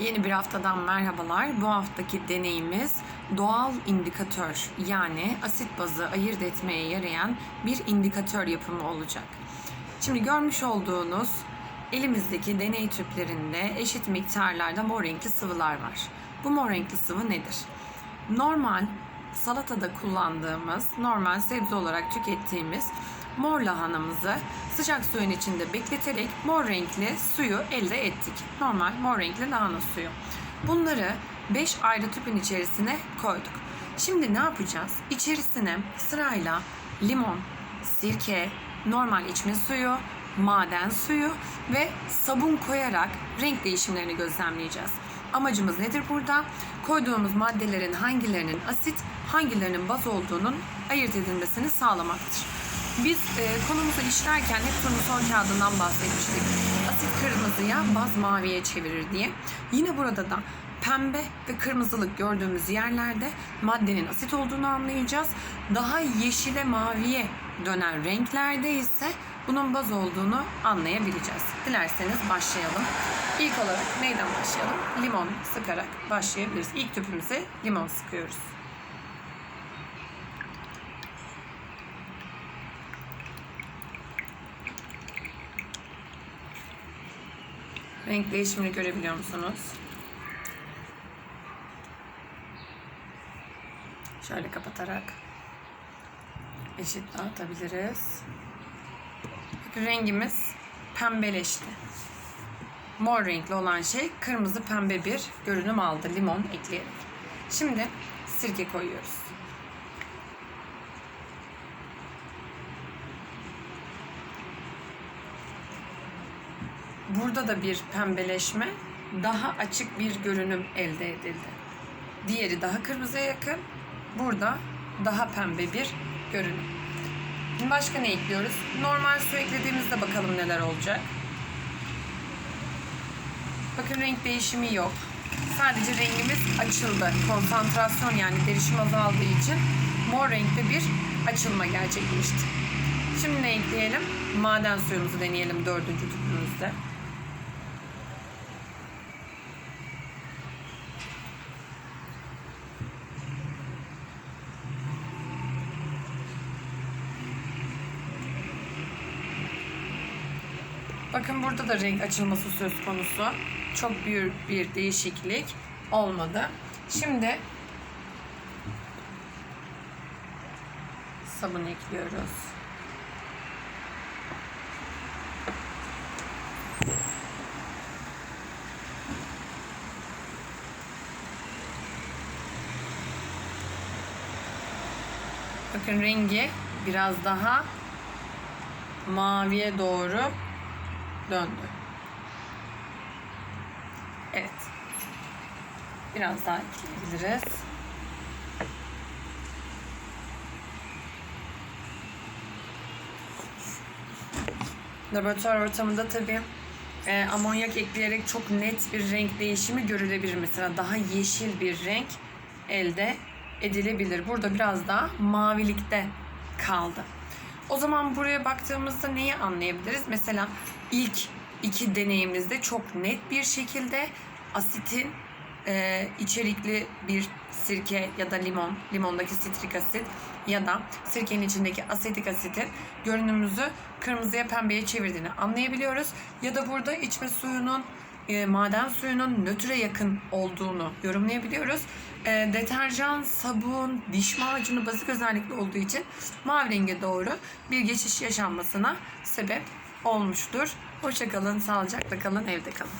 Yeni bir haftadan merhabalar. Bu haftaki deneyimiz doğal indikatör yani asit bazı ayırt etmeye yarayan bir indikatör yapımı olacak. Şimdi görmüş olduğunuz elimizdeki deney tüplerinde eşit miktarlarda mor renkli sıvılar var. Bu mor renkli sıvı nedir? Normal salatada kullandığımız, normal sebze olarak tükettiğimiz mor lahanamızı sıcak suyun içinde bekleterek mor renkli suyu elde ettik. Normal mor renkli lahana suyu. Bunları 5 ayrı tüpün içerisine koyduk. Şimdi ne yapacağız? İçerisine sırayla limon, sirke, normal içme suyu, maden suyu ve sabun koyarak renk değişimlerini gözlemleyeceğiz. Amacımız nedir burada? Koyduğumuz maddelerin hangilerinin asit, hangilerinin baz olduğunun ayırt edilmesini sağlamaktır. Biz e, konumuzu işlerken hep turnusol kağıdından bahsetmiştik. Asit kırmızıya, baz maviye çevirir diye. Yine burada da pembe ve kırmızılık gördüğümüz yerlerde maddenin asit olduğunu anlayacağız. Daha yeşile, maviye dönen renklerde ise bunun baz olduğunu anlayabileceğiz. Dilerseniz başlayalım. İlk olarak neyden başlayalım? Limon sıkarak başlayabiliriz. İlk tüpümüze limon sıkıyoruz. Renk değişimini görebiliyor musunuz? Şöyle kapatarak eşit dağıtabiliriz. Bakın rengimiz pembeleşti. Mor renkli olan şey kırmızı pembe bir görünüm aldı limon ekleyerek. Şimdi sirke koyuyoruz. Burada da bir pembeleşme, daha açık bir görünüm elde edildi. Diğeri daha kırmızıya yakın, burada daha pembe bir görünüm. Başka ne ekliyoruz? Normal su eklediğimizde bakalım neler olacak. Bakın renk değişimi yok. Sadece rengimiz açıldı. Konsantrasyon yani derişim azaldığı için mor renkte bir açılma gerçekleşti. Şimdi ne ekleyelim? Maden suyumuzu deneyelim dördüncü tüpümüzde. Bakın burada da renk açılması söz konusu. Çok büyük bir değişiklik olmadı. Şimdi sabun ekliyoruz. Bakın rengi biraz daha maviye doğru döndü. Evet. Biraz daha ekleyebiliriz. Laboratuvar ortamında tabii e, amonyak ekleyerek çok net bir renk değişimi görülebilir. Mesela daha yeşil bir renk elde edilebilir. Burada biraz daha mavilikte kaldı. O zaman buraya baktığımızda neyi anlayabiliriz? Mesela ilk iki deneyimizde çok net bir şekilde asitin e, içerikli bir sirke ya da limon, limondaki sitrik asit ya da sirkenin içindeki asetik asitin görünümümüzü kırmızıya pembeye çevirdiğini anlayabiliyoruz. Ya da burada içme suyunun e, maden suyunun nötre yakın olduğunu yorumlayabiliyoruz. E, deterjan, sabun, diş macunu bazik özellikli olduğu için mavi renge doğru bir geçiş yaşanmasına sebep olmuştur. Hoşçakalın, sağlıcakla kalın, evde kalın.